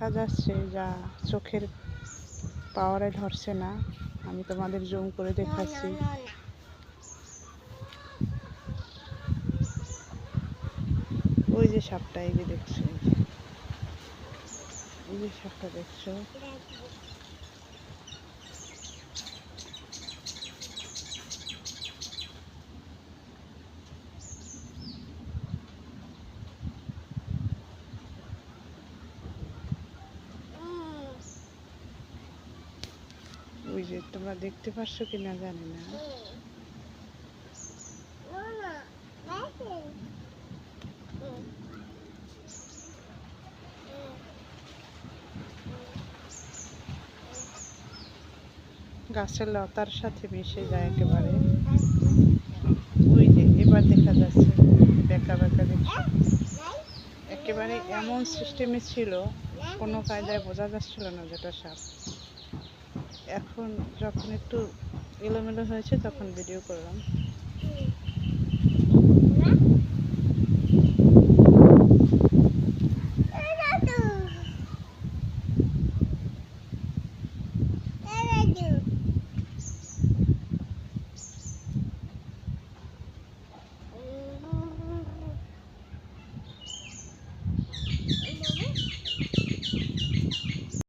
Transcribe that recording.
দেখা যাচ্ছে যা চোখের পাওয়ারে ধরছে না। আমি তোমাদের জুম করে দেখাচ্ছি। ওই যে সাপটা, এই যে দেখছ, এই যে। সাপটা দেখছ। ওই যে তোমরা দেখতে পাচ্ছ কি না জানি না। গাছের লতার সাথে মিশে যায় একেবারে। ওই যে, এবার দেখা যাচ্ছে, বেকা বেকা দেখছি। একেবারে এমন সিস্টেমে ছিল, কোনো কায়দায় বোঝা যাচ্ছিল না যেটা সাপ। এখন যখন একটু এলোমেলো হয়েছে তখন ভিডিও করলাম।